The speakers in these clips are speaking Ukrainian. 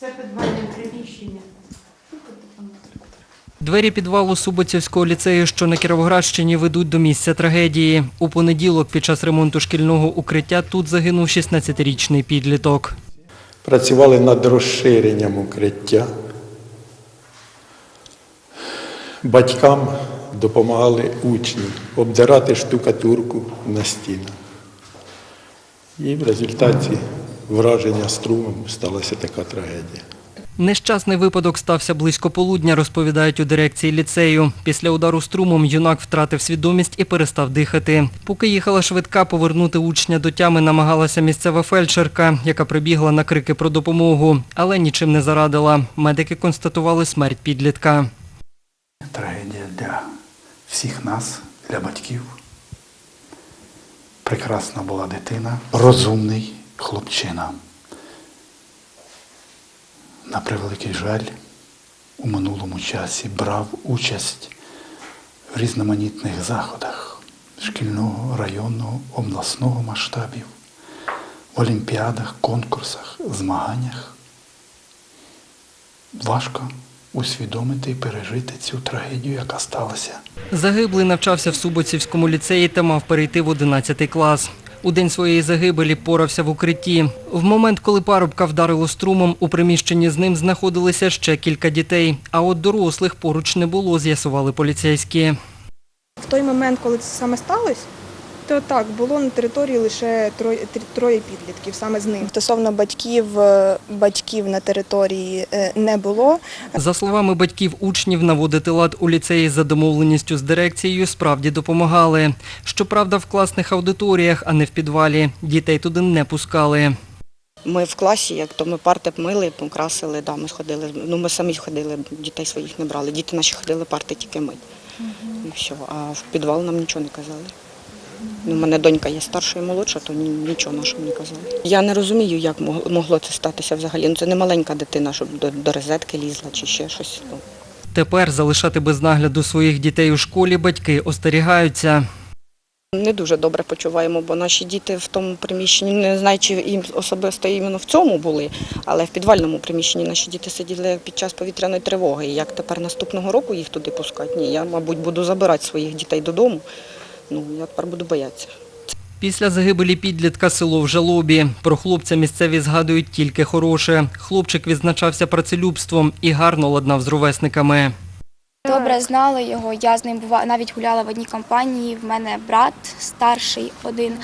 Це підвальне приміщення. Двері підвалу Суботівського ліцею, що на Кіровоградщині, ведуть до місця трагедії. У понеділок під час ремонту шкільного укриття тут загинув 16-річний підліток. Працювали над розширенням укриття. Батькам допомагали учні обдирати штукатурку на стінах. І в результаті враження струмом сталася така трагедія. Нещасний випадок стався близько полудня, розповідають у дирекції ліцею. Після удару струмом юнак втратив свідомість і перестав дихати. Поки їхала швидка, повернути учня до тями намагалася місцева фельдшерка, яка прибігла на крики про допомогу, але нічим не зарадила. Медики констатували смерть підлітка. Трагедія для всіх нас, для батьків. Прекрасна була дитина, розумний хлопчина. На превеликий жаль, у минулому часі брав участь в різноманітних заходах шкільного, районного, обласного масштабів, в олімпіадах, конкурсах, змаганнях. Важко усвідомити і пережити цю трагедію, яка сталася. Загиблий навчався в Суботівському ліцеї та мав перейти в 11 клас. У день своєї загибелі порався в укритті. В момент, коли парубка вдарило струмом, у приміщенні з ним знаходилися ще кілька дітей. А от дорослих поруч не було, з'ясували поліцейські. В той момент, коли це саме сталося, то так, було на території лише троє, троє підлітків, саме з ним. Стосовно батьків, е, батьків на території е, не було. За словами батьків учнів, наводити лад у ліцеї за домовленістю з дирекцією справді допомагали. Щоправда, в класних аудиторіях, а не в підвалі. Дітей туди не пускали. Ми в класі, як то ми парти мили, покрасили, да, ми сходили. Ну ми самі ходили, дітей своїх не брали. Діти наші ходили парти тільки мить. І все. А в підвал нам нічого не казали. У мене донька є старша і молодша, то нічого нашому не казали. Я не розумію, як могло- це статися взагалі. Ну це не маленька дитина, щоб до, до розетки лізла чи ще щось. Ну, Тепер залишати без нагляду своїх дітей у школі батьки остерігаються. Не дуже добре почуваємо, бо наші діти в тому приміщенні, не знаю, чи їм особисто іменно в цьому були, але в підвальному приміщенні наші діти сиділи під час повітряної тривоги. І як тепер наступного року їх туди пускати? Ні, я, мабуть, буду забирати своїх дітей додому. Ну, я тепер буду боятися. Після загибелі підлітка село в жалобі. Про хлопця місцеві згадують тільки хороше. Хлопчик відзначався працелюбством і гарно ладнав з ровесниками. Добре знала його. Я з ним бува навіть гуляла в одній компанії. В мене брат старший один. Е,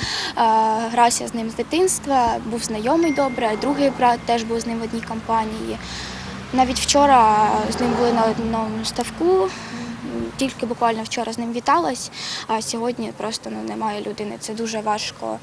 Грався з ним з дитинства, був знайомий добре. Другий брат теж був з ним в одній компанії. Навіть вчора з ним були на одному ставку. Тільки буквально вчора з ним віталась, а сьогодні просто ну, немає людини. Це дуже важко.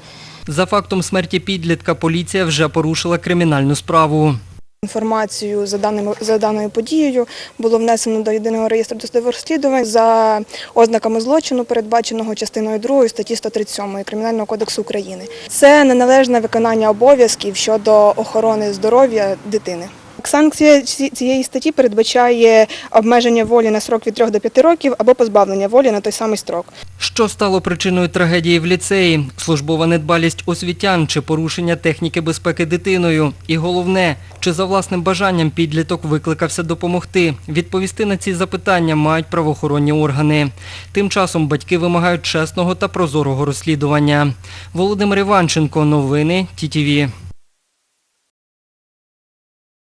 За фактом смерті підлітка поліція вже порушила кримінальну справу. Інформацію за даними за даною подією було внесено до єдиного реєстру досудових розслідувань за ознаками злочину, передбаченого частиною 2 статті 137 Кримінального кодексу України. Це неналежне виконання обов'язків щодо охорони здоров'я дитини. Санкція цієї статті передбачає обмеження волі на срок від 3 до 5 років або позбавлення волі на той самий строк. Що стало причиною трагедії в ліцеї? Службова недбалість освітян чи порушення техніки безпеки дитиною? І головне, чи за власним бажанням підліток викликався допомогти? Відповісти на ці запитання мають правоохоронні органи. Тим часом батьки вимагають чесного та прозорого розслідування. Володимир Іванченко, новини ТІТІВІ.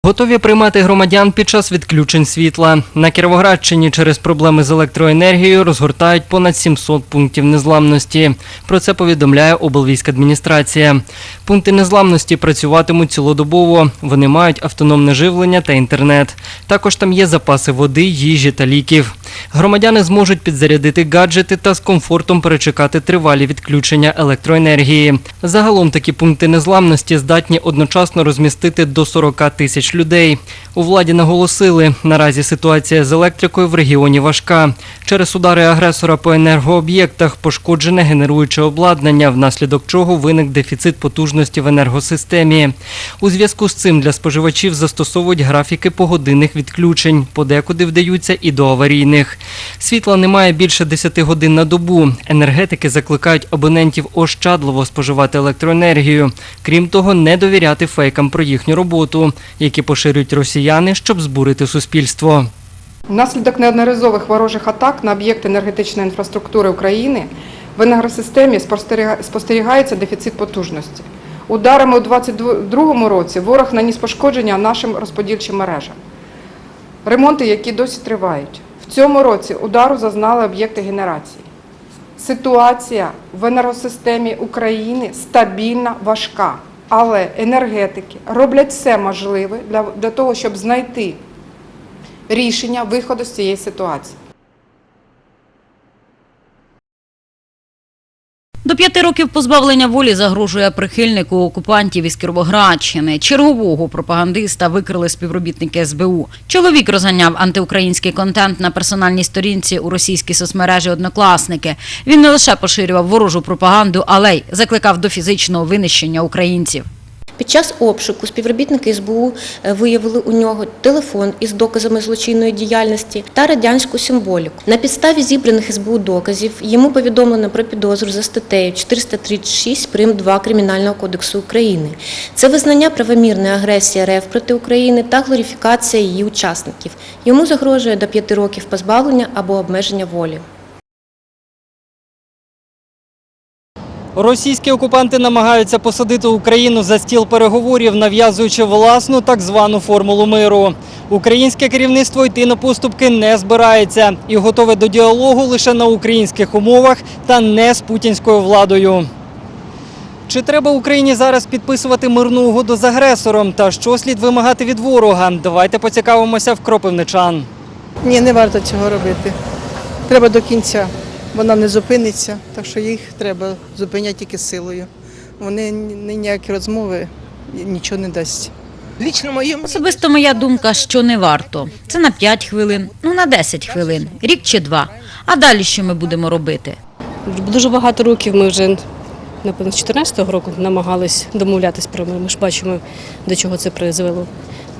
Готові приймати громадян під час відключень світла. На Кіровоградщині через проблеми з електроенергією розгортають понад 700 пунктів незламності. Про це повідомляє облвійськадміністрація. Пункти незламності працюватимуть цілодобово. Вони мають автономне живлення та інтернет. Також там є запаси води, їжі та ліків. Громадяни зможуть підзарядити гаджети та з комфортом перечекати тривалі відключення електроенергії. Загалом такі пункти незламності здатні одночасно розмістити до 40 тисяч людей. У владі наголосили, наразі ситуація з електрикою в регіоні важка. Через удари агресора по енергооб'єктах пошкоджене генеруюче обладнання, внаслідок чого виник дефіцит потужності в енергосистемі. У зв'язку з цим для споживачів застосовують графіки погодинних відключень, подекуди вдаються і до аварійних. Світла немає більше 10 годин на добу. Енергетики закликають абонентів ощадливо споживати електроенергію. Крім того, не довіряти фейкам про їхню роботу, які поширюють росіяни, щоб збурити суспільство. Внаслідок неодноразових ворожих атак на об'єкти енергетичної інфраструктури України в енергосистемі спостерігається дефіцит потужності. Ударами у 2022 році ворог наніс пошкодження нашим розподільчим мережам. Ремонти, які досі тривають. В цьому році удару зазнали об'єкти генерації. Ситуація в енергосистемі України стабільна, важка, але енергетики роблять все можливе для, для того, щоб знайти рішення виходу з цієї ситуації. До п'яти років позбавлення волі загрожує прихильнику окупантів із Кіровоградщини. Чергового пропагандиста викрили співробітники СБУ. Чоловік розганяв антиукраїнський контент на персональній сторінці у російській соцмережі Однокласники. Він не лише поширював ворожу пропаганду, але й закликав до фізичного винищення українців. Під час обшуку співробітники СБУ е, виявили у нього телефон із доказами злочинної діяльності та радянську символіку. На підставі зібраних СБУ доказів йому повідомлено про підозру за статтею 436 прим. 2 Кримінального кодексу України. Це визнання правомірної агресії РФ проти України та глорифікація її учасників. Йому загрожує до 5 років позбавлення або обмеження волі. Російські окупанти намагаються посадити Україну за стіл переговорів, нав'язуючи власну так звану формулу миру. Українське керівництво йти на поступки не збирається і готове до діалогу лише на українських умовах та не з путінською владою. Чи треба Україні зараз підписувати мирну угоду з агресором? Та що слід вимагати від ворога? Давайте поцікавимося в кропивничан. Ні, не варто цього робити. Треба до кінця. Вона не зупиниться, так що їх треба зупиняти тільки силою. Вони ні- ніякі розмови нічого не дасть. Лічно моєму Особисто моя думка, що не варто. Це на 5 хвилин, ну на 10 хвилин, рік чи два. А далі що ми будемо робити? Дуже багато років ми вже, напевно, з 14-го року намагались домовлятись про мир. Ми ж бачимо, до чого це призвело.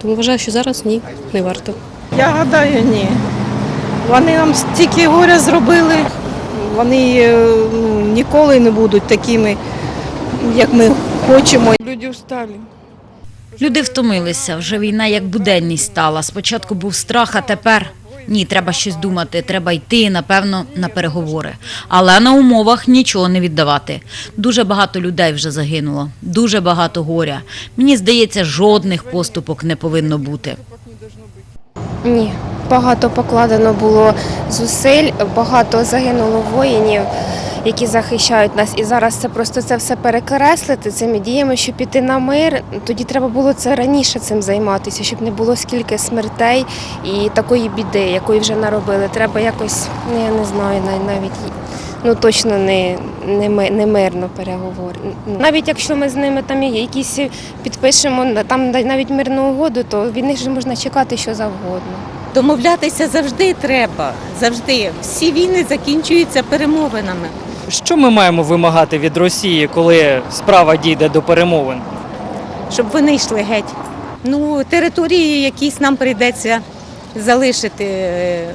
Тому вважаю, що зараз ні, не варто. Я гадаю, ні. Вони нам стільки горя зробили. Вони е, ну, ніколи не будуть такими, як ми хочемо. Люди устали. Люди втомилися, вже війна як буденність стала. Спочатку був страх, а тепер ні, треба щось думати, треба йти, напевно, на переговори. Але на умовах нічого не віддавати. Дуже багато людей вже загинуло, дуже багато горя. Мені здається, жодних поступок не повинно бути. Ні, багато покладено було зусиль, багато загинуло воїнів, які захищають нас. І зараз це просто це все перекреслити цими діями, щоб піти на мир. Тоді треба було це раніше цим займатися, щоб не було скільки смертей і такої біди, якої вже наробили. Треба якось, ну я не знаю, навіть ну точно не, не, ми- не мирно переговори. Ну, Навіть якщо ми з ними там якісь підпишемо там навіть мирну угоду, то від них же можна чекати що завгодно. Домовлятися завжди треба. Завжди. Всі війни закінчуються перемовинами. Що ми маємо вимагати від Росії, коли справа дійде до перемовин? Щоб вони йшли геть. Ну, території якісь нам прийдеться залишити, е,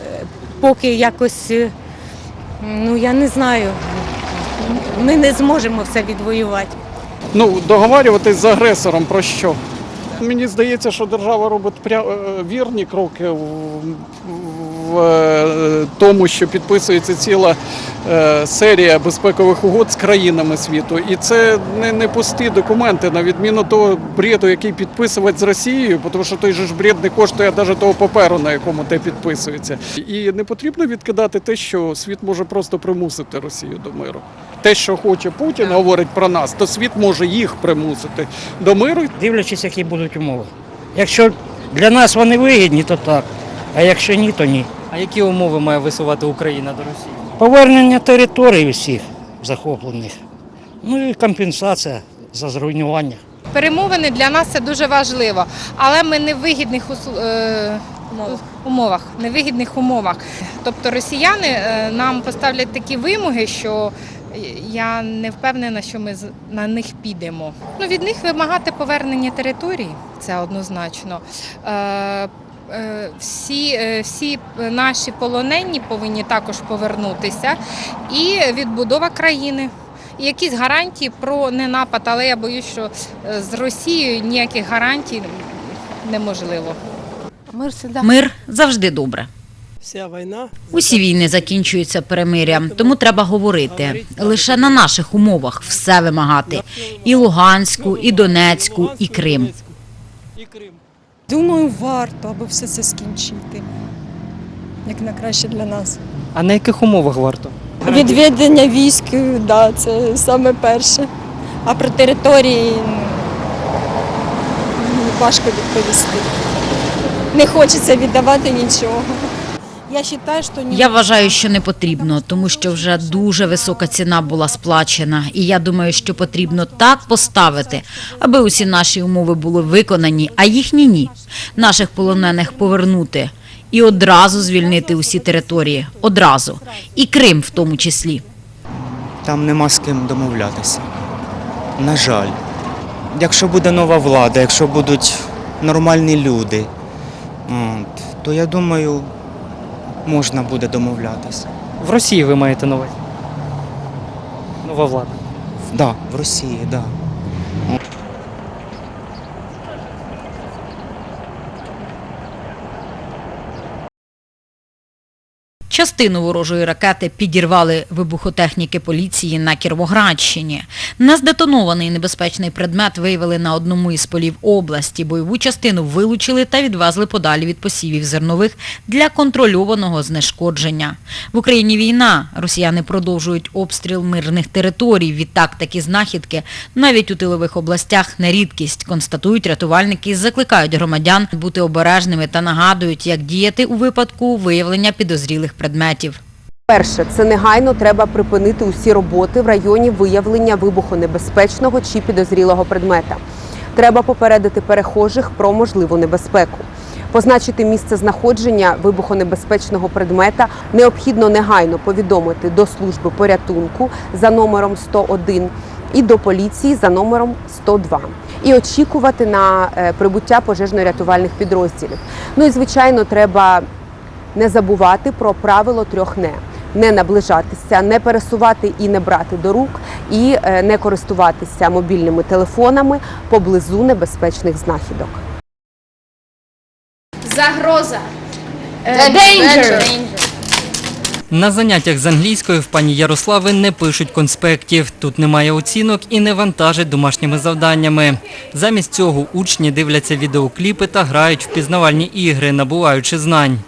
поки якось, е, ну я не знаю, ми не зможемо все відвоювати. Ну, договарюватись з агресором про що? Мені здається, що держава робить е, вірні кроки в, е, тому, що підписується ціла е, серія безпекових угод з країнами світу. І це не, не пусті документи, на відміну того бреду, який підписувати з Росією, тому що той же ж бред не коштує навіть того паперу, на якому те підписується. І не потрібно відкидати те, що світ може просто примусити Росію до миру. Те, що хоче Путін, говорить про нас, то світ може їх примусити до миру. Дивлячись, які будуть умови. Якщо для нас вони вигідні, то так. А якщо ні, то ні. А які умови має висувати Україна до Росії? Повернення територій усіх захоплених. Ну і компенсація за зруйнування. Перемовини для нас це дуже важливо, але ми не в вигідних усл- е, умовах, невигідних умовах. Тобто росіяни е, нам поставлять такі вимоги, що я не впевнена, що ми на них підемо. Ну, від них вимагати повернення території, це однозначно. Е, всі, е, всі наші полонені повинні також повернутися і відбудова країни. І якісь гарантії про ненапад, але я боюсь, що е, з Росією ніяких гарантій неможливо. Мир. Завжди добре. Вся війна Усі війни закінчуються перемирям, тому треба говорити лише на наших умовах все вимагати: і Луганську, і Донецьку, і Крим. Думаю, варто, аби все це скінчити. Як на краще для нас. А на яких умовах варто? Відведення військ, да, це саме перше. А про території важко відповісти. Не хочеться віддавати нічого. Я вважаю, що не Я вважаю, що не потрібно, тому що вже дуже висока ціна була сплачена, і я думаю, що потрібно так поставити, аби усі наші умови були виконані, а їхні ні. Наших полонених повернути і одразу звільнити усі території. Одразу. І Крим в тому числі. Там нема з ким домовлятися. На жаль. Якщо буде нова влада, якщо будуть нормальні люди, то я думаю, можна буде домовлятися. В Росії ви маєте на увазі? Нова влада. Да, в Росії, так. Да. Частину ворожої ракети підірвали вибухотехніки поліції на Кіровоградщині. Нездетонований небезпечний предмет виявили на одному із полів області. Бойову частину вилучили та відвезли подалі від посівів зернових для контрольованого знешкодження. В Україні війна. Росіяни продовжують обстріл мирних територій. Відтак такі знахідки навіть у тилових областях не рідкість, констатують рятувальники і закликають громадян бути обережними та нагадують, як діяти у випадку виявлення підозрілих предметів. Перше, це негайно треба припинити усі роботи в районі виявлення вибухонебезпечного чи підозрілого предмета. Треба попередити перехожих про можливу небезпеку. Позначити місце знаходження вибухонебезпечного предмета необхідно негайно повідомити до служби порятунку за номером 101 і до поліції за номером 102 і очікувати на е, прибуття пожежно-рятувальних підрозділів. Ну і звичайно, треба не забувати про правило трьох не. Не наближатися, не пересувати і не брати до рук, і е, не користуватися мобільними телефонами поблизу небезпечних знахідок. Загроза. Danger. На заняттях з англійської в пані Ярослави не пишуть конспектів. Тут немає оцінок і не вантажать домашніми завданнями. Замість цього учні дивляться відеокліпи та грають в пізнавальні ігри, набуваючи знань.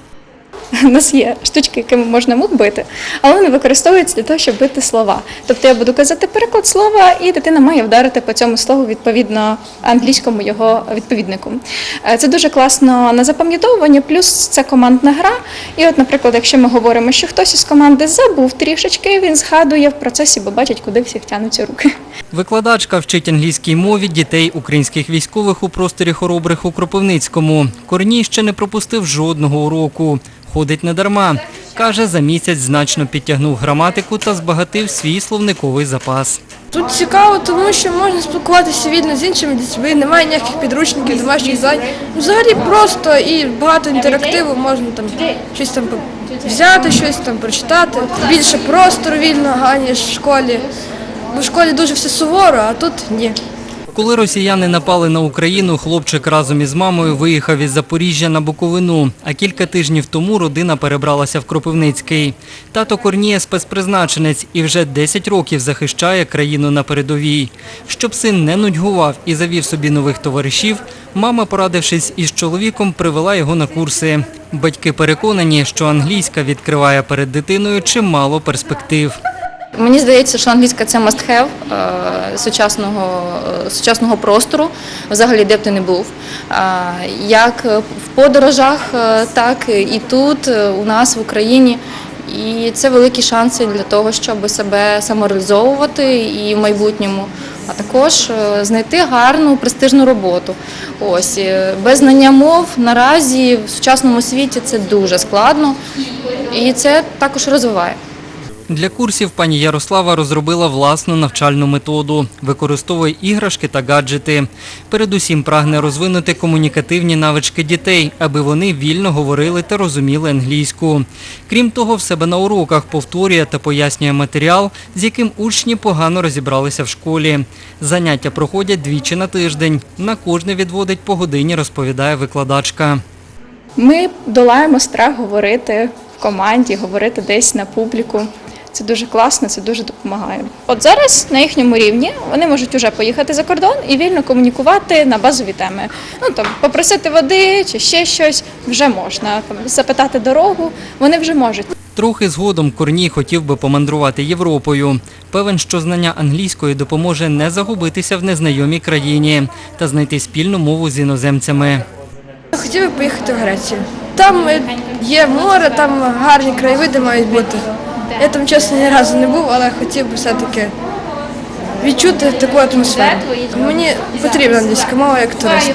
У нас є штучки, якими можна мух бити, але вони використовуються для того, щоб бити слова. Тобто я буду казати переклад слова, і дитина має вдарити по цьому слову відповідно англійському його відповіднику. Е, Це дуже класно на запам'ятовування, плюс це командна гра. І, от, наприклад, якщо ми говоримо, що хтось із команди забув трішечки, він згадує в процесі, бо бачить, куди всіх тянуться руки. Викладачка вчить англійській мові дітей українських військових у просторі хоробрих у Кропивницькому. Корній ще не пропустив жодного уроку. Ходить недарма. Каже, за місяць значно підтягнув граматику та збагатив свій словниковий запас. Тут цікаво, тому що можна спілкуватися вільно з іншими дітьми, немає ніяких підручників, домашніх завдань. Ну, Взагалі просто і багато інтерактиву, можна там щось там взяти, щось там прочитати. Більше простору вільного, аніж в школі. Бо в школі дуже все суворо, а тут ні. Коли росіяни напали на Україну, хлопчик разом із мамою виїхав із Запоріжжя на Буковину. А кілька тижнів тому родина перебралася в Кропивницький. Тато Корніє спецпризначенець і вже 10 років захищає країну на передовій. Щоб син не нудьгував і завів собі нових товаришів, мама, порадившись із чоловіком, привела його на курси. Батьки переконані, що англійська відкриває перед дитиною чимало перспектив. Мені здається, що англійська це must have е, сучасного, е, сучасного простору, взагалі де б ти не був. Е, Як в подорожах, так і тут, у нас в Україні. І це великі шанси для того, щоб себе самореалізовувати і в майбутньому, а також знайти гарну престижну роботу. Ось без знання мов наразі в сучасному світі це дуже складно, і це також розвиває. Для курсів пані Ярослава розробила власну навчальну методу, використовує іграшки та гаджети. Передусім прагне розвинути комунікативні навички дітей, аби вони вільно говорили та розуміли англійську. Крім того, в себе на уроках повторює та пояснює матеріал, з яким учні погано розібралися в школі. Заняття проходять двічі на тиждень. На кожне відводить по годині, розповідає викладачка. Ми долаємо страх говорити в команді, говорити десь на публіку. Це дуже класно, це дуже допомагає. От зараз на їхньому рівні вони можуть вже поїхати за кордон і вільно комунікувати на базові теми. Ну там попросити води чи ще щось вже можна. Там запитати дорогу, вони вже можуть. Трохи згодом Корній хотів би помандрувати Європою. Певен, що знання англійської допоможе не загубитися в незнайомій країні та знайти спільну мову з іноземцями. Хотів би поїхати в Грецію. Там є море, там гарні краєвиди мають бути. Я там чесно ні разу не був, але хотів би все-таки відчути таку атмосферу. Мені потрібна англійська мова як туристу.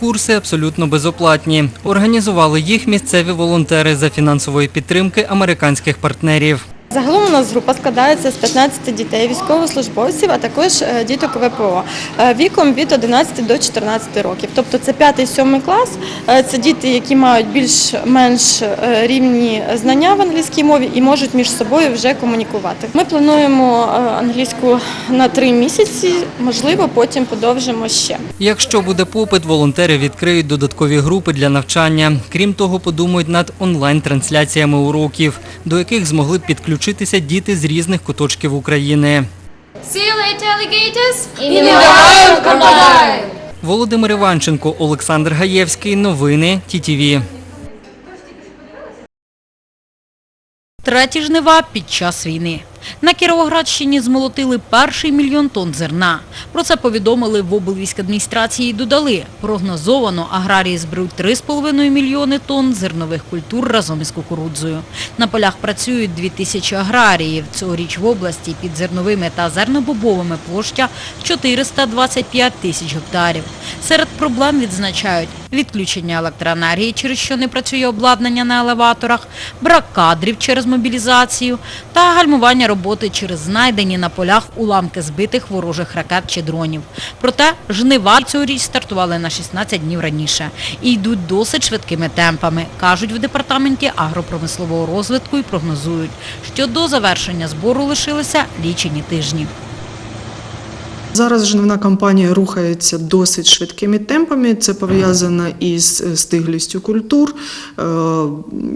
Курси абсолютно безоплатні. Організували їх місцеві волонтери за фінансової підтримки американських партнерів. Загалом у нас група складається з 15 дітей, військовослужбовців, а також е, діток ВПО е, віком від 11 до 14 років. Тобто це 5-7 клас. Е, Це діти, які мають більш-менш рівні знання в англійській мові і можуть між собою вже комунікувати. Ми плануємо англійську на 3 місяці, можливо, потім подовжимо ще. Якщо буде попит, волонтери відкриють додаткові групи для навчання. Крім того, подумають над онлайн-трансляціями уроків, до яких змогли б підключитися діти з різних куточків України. Володимир Іванченко, Олександр Гаєвський. Новини ТІТІВІ. Треті жнива під час війни. На Кіровоградщині змолотили перший мільйон тонн зерна. Про це повідомили в облвійськадміністрації і додали. Прогнозовано аграрії зберуть 3,5 мільйони тонн зернових культур разом із кукурудзою. На полях працюють 2 тисячі аграріїв. Цьогоріч в області під зерновими та зернобобовими площа 425 тисяч гектарів. Серед проблем відзначають відключення електроенергії, через що не працює обладнання на елеваторах, брак кадрів через мобілізацію та гальмування роботи через знайдені на полях уламки збитих ворожих ракет чи дронів. Проте жнива цьогоріч стартували на 16 днів раніше і йдуть досить швидкими темпами, кажуть в департаменті агропромислового розвитку і прогнозують, що до завершення збору лишилися лічені тижні. Зараз жнивна кампанія рухається досить швидкими темпами. Це пов'язано із е, стиглістю культур, е,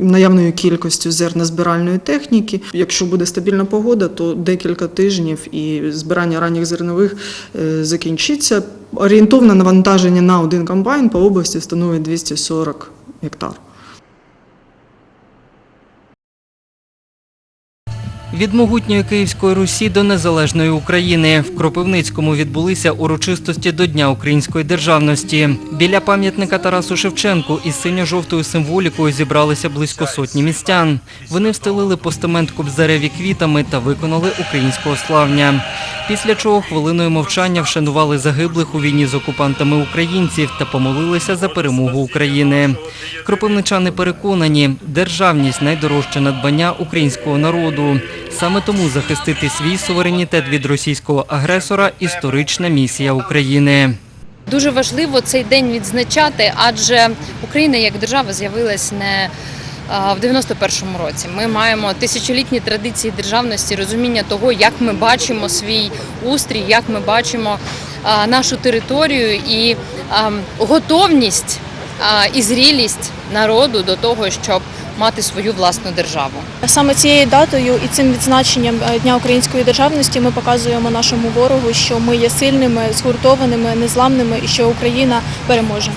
наявною кількістю зернозбиральної техніки. Якщо буде стабільна погода, то декілька тижнів і збирання ранніх зернових е, закінчиться. Орієнтовне навантаження на один комбайн по області становить 240 гектар. Від могутньої Київської Русі до незалежної України в Кропивницькому відбулися урочистості до Дня української державності. Біля пам'ятника Тарасу Шевченку із синьо-жовтою символікою зібралися близько сотні містян. Вони встелили постамент Кобзареві квітами та виконали українського славня. Після чого хвилиною мовчання вшанували загиблих у війні з окупантами українців та помолилися за перемогу України. Кропивничани переконані, державність найдорожче надбання українського народу. Саме тому захистити свій суверенітет від російського агресора історична місія України. Дуже важливо цей день відзначати, адже Україна як держава з'явилась не в 91-му році. Ми маємо тисячолітні традиції державності, розуміння того, як ми бачимо свій устрій, як ми бачимо нашу територію і готовність і зрілість народу до того, щоб мати свою власну державу. Саме цією датою і цим відзначенням е, Дня української державності ми показуємо нашому ворогу, що ми є сильними, згуртованими, незламними і що Україна переможе.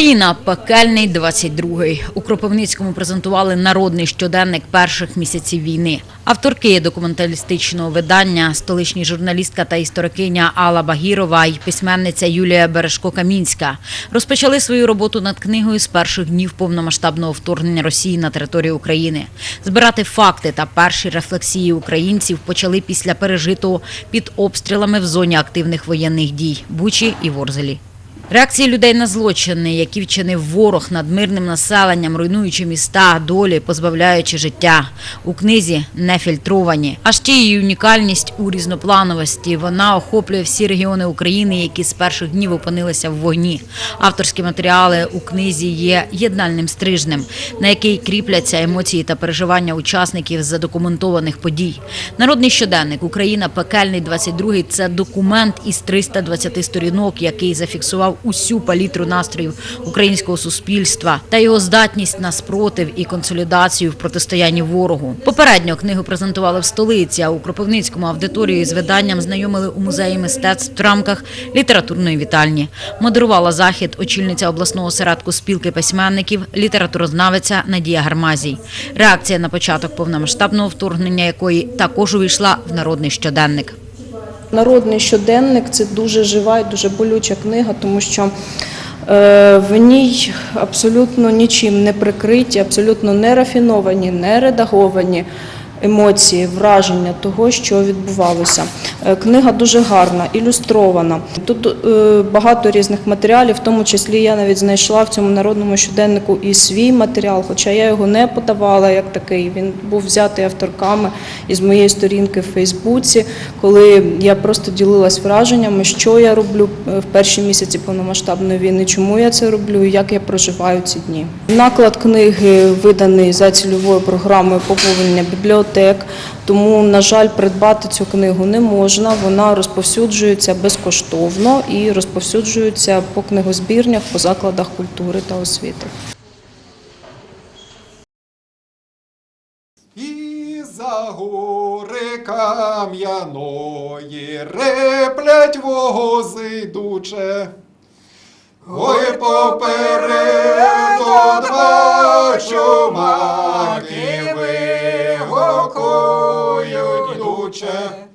Україна пекельний 22-й. У Кропивницькому презентували народний щоденник перших місяців війни. Авторки документалістичного видання, столичні журналістка та історикиня Алла Багірова і письменниця Юлія Бережко-Камінська розпочали свою роботу над книгою з перших днів повномасштабного вторгнення Росії на територію України. Збирати факти та перші рефлексії українців почали після пережитого під обстрілами в зоні активних воєнних дій Бучі і Ворзелі. Реакції людей на злочини, які вчинив ворог над мирним населенням, руйнуючи міста, долі, позбавляючи життя. У книзі не фільтровані. А ще її унікальність у різноплановості. Вона охоплює всі регіони України, які з перших днів опинилися в вогні. Авторські матеріали у книзі є єднальним стрижнем, на який кріпляться емоції та переживання учасників задокументованих подій. Народний щоденник Україна пекельний 22 – це документ із 320 сторінок, який зафіксував усю палітру настроїв українського суспільства та його здатність на спротив і консолідацію в протистоянні ворогу. Попередньо книгу презентували в столиці, а у Кропивницькому аудиторію з виданням знайомили у музеї мистецтв в рамках літературної вітальні. Модерувала захід очільниця обласного осередку спілки письменників, літературознавиця Надія Гармазій. Реакція на початок повномасштабного вторгнення якої також увійшла в народний щоденник. Народний щоденник це дуже жива і дуже болюча книга, тому що е, в ній абсолютно нічим не прикриті, абсолютно не рафіновані, не редаговані емоції, враження того, що відбувалося. Е, Книга дуже гарна, ілюстрована. Тут е, багато різних матеріалів, в тому числі я навіть знайшла в цьому народному щоденнику і свій матеріал, хоча я його не подавала як такий. Він був взятий авторками із моєї сторінки в Фейсбуці, коли я просто ділилась враженнями, що я роблю е, в перші місяці повномасштабної війни, чому я це роблю і як я проживаю ці дні. Наклад книги виданий за цільовою програмою поповнення бібліотек. Тому, на жаль, придбати цю книгу не можна. Вона розповсюджується безкоштовно і розповсюджується по книгозбірнях, по закладах культури та освіти. І за гори кам'яної реплять вози йдуче. Ой, попереду два чумаки вигукують.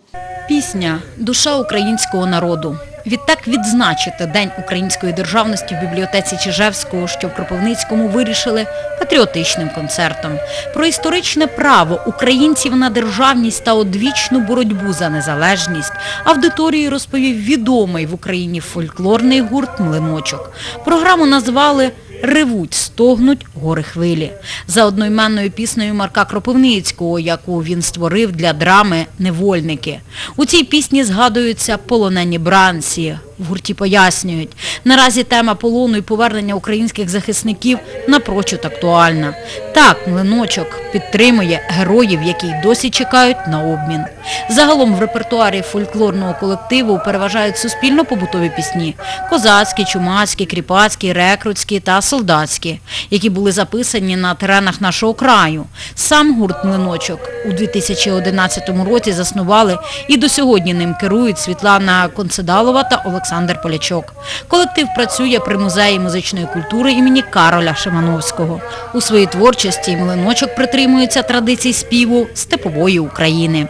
Пісня душа українського народу. Відтак відзначити День української державності в бібліотеці Чижевського, що в Кропивницькому вирішили патріотичним концертом. Про історичне право українців на державність та одвічну боротьбу за незалежність аудиторії розповів відомий в Україні фольклорний гурт Млиночок. Програму назвали Ревуть, стогнуть гори хвилі за одноіменною піснею Марка Кропивницького, яку він створив для драми Невольники. У цій пісні згадуються полонені бранці. В гурті пояснюють, наразі тема полону і повернення українських захисників напрочуд актуальна. Так, млиночок підтримує героїв, які й досі чекають на обмін. Загалом в репертуарі фольклорного колективу переважають суспільно-побутові пісні – козацькі, чумацькі, кріпацькі, рекрутські та солдатські, які були записані на теренах нашого краю. Сам гурт «Млиночок» у 2011 році заснували і до сьогодні ним керують Світлана Концедалова та Олександр Полячок. Колектив працює при музеї музичної культури імені Кароля Шимановського. У своїй творчості «Млиночок» притримується традицій співу степової України.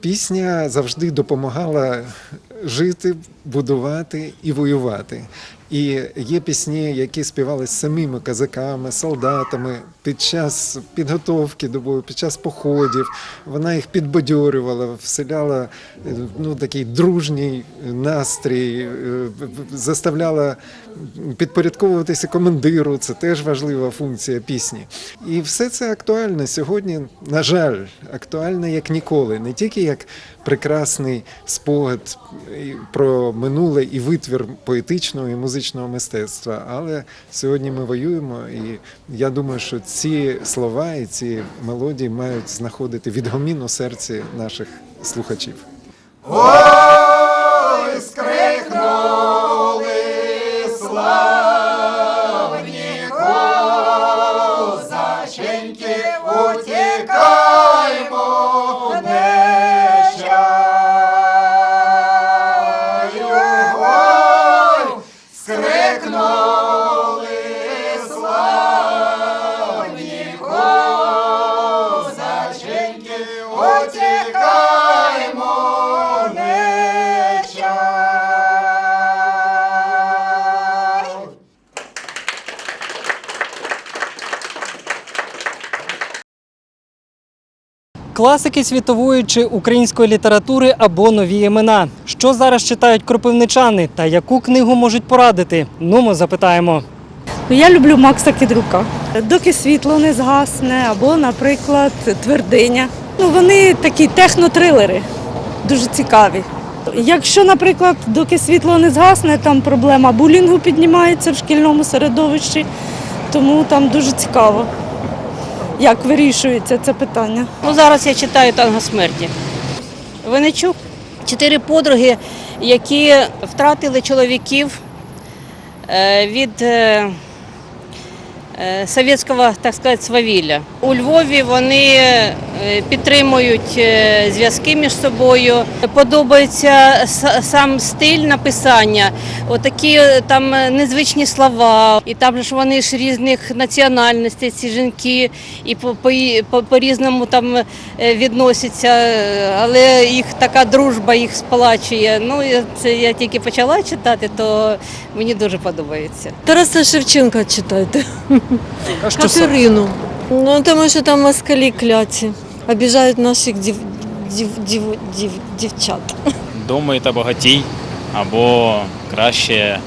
Пісня завжди допомагала жити, будувати і воювати. І є пісні, які співались самими козаками, солдатами під час підготовки до бою, під час походів. Вона їх підбадьорювала, вселяла е, ну, такий дружній настрій, е, заставляла підпорядковуватися командиру. Це теж важлива функція пісні. І все це актуально сьогодні, на жаль, актуально як ніколи, не тільки як прекрасний спогад про минуле і витвір поетичного і музичного мистецтва. Але сьогодні ми воюємо, і я думаю, що ці слова і ці мелодії мають знаходити відгомін у серці наших слухачів. Ой, Класики світової чи української літератури або нові імена. Що зараз читають кропивничани та яку книгу можуть порадити? Ну, ми запитаємо. Ну, Я люблю Макса Кідрука. Доки світло не згасне, або, наприклад, твердиня. Ну, вони такі технотрилери, дуже цікаві. Якщо, наприклад, доки світло не згасне, там проблема булінгу піднімається в шкільному середовищі, тому там дуже цікаво, як вирішується це питання. Ну, зараз я читаю танго смерті. Виничук Чотири подруги, які втратили чоловіків е, від е, совєтського, так сказати, свавілля. У Львові вони е, підтримують е, зв'язки між собою. Подобається сам стиль написання, отакі е, там е, незвичні слова. І там ж вони ж різних національностей, ці жінки, і по, по, по, по-різному там е, відносяться, е, але їх така дружба їх сплачує. Ну, це я тільки почала читати, то мені дуже подобається. Тараса Шевченка читайте. А що саме? Катерину. Ну, тому що там москалі кляті. Обіжають наших дів, дів, дів, дів, дівчат. Думаєте багатій або краще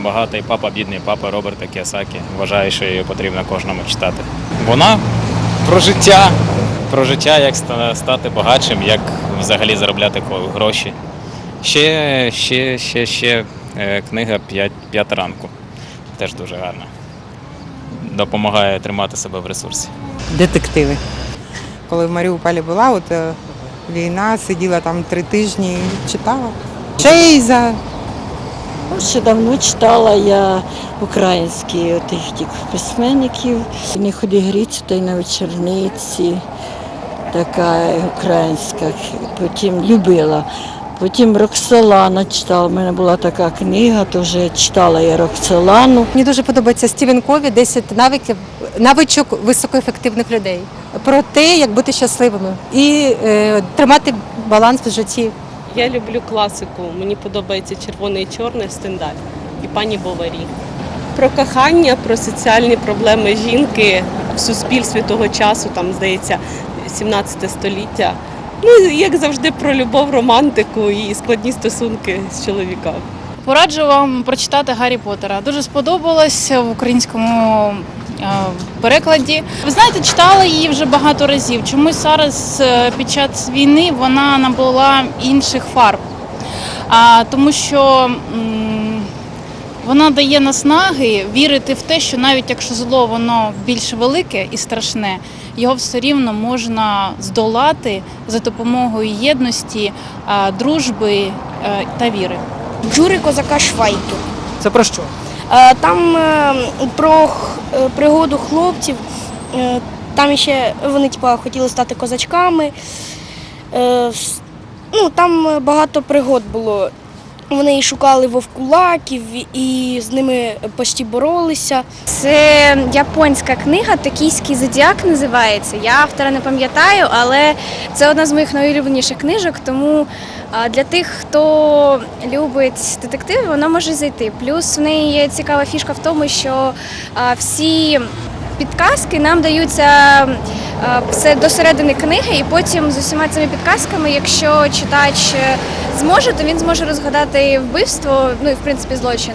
багатий папа, бідний папа Роберта Кіосакі. Вважаю, що її потрібно кожному читати. Вона про життя, про життя, як стати багатшим, як взагалі заробляти гроші. Ще, ще, ще, ще е, книга «П'ять- п'ята ранку. Теж дуже гарна. Допомагає тримати себе в ресурсі. детективи. Коли в Маріуполі була, от е, війна, сиділа там три тижні і читала. Чейза. Ще давно читала я українські тих тих письменників. Не ході гріться, та й на вечорниці. Така українська. Потім любила. Потім Роксолана читала. У мене була така книга, теж читала я Роксолану. Мені дуже подобається Стівен Кові 10 навиків навичок високоефективних людей про те, як бути щасливими і е, тримати баланс в житті. Я люблю класику. Мені подобається червоне і чорне стендаль і пані Боварі. Про кохання, про соціальні проблеми жінки в суспільстві того часу, там здається, 17 століття. Ну як завжди, про любов, романтику і складні стосунки з чоловіками. Пораджу вам прочитати Гаррі Поттера. Дуже сподобалось в українському е, перекладі. Ви знаєте, читала її вже багато разів. Чомусь зараз е, під час війни вона набула інших фарб. А, тому що вона дає наснаги вірити в те, що навіть якщо зло воно більш велике і страшне, його все рівно можна здолати за допомогою єдності, дружби е, та віри. Джури козака Швайки. Це про що? Е, Там е, про е, пригоду хлопців. Е, Там ще вони типа, хотіли стати козачками. Е, Ну, там е, багато пригод було. Вони шукали вовкулаків, і з ними почти боролися. Це японська книга, Токійський зодіак називається. Я автора не пам'ятаю, але це одна з моїх найулюбленіших книжок, тому для тих, хто любить детективи, вона може зайти. Плюс в неї є цікава фішка в тому, що всі підказки нам даються все до середини книги, і потім з усіма цими підказками, якщо читач е, зможе, то він зможе розгадати вбивство, ну і в принципі злочин.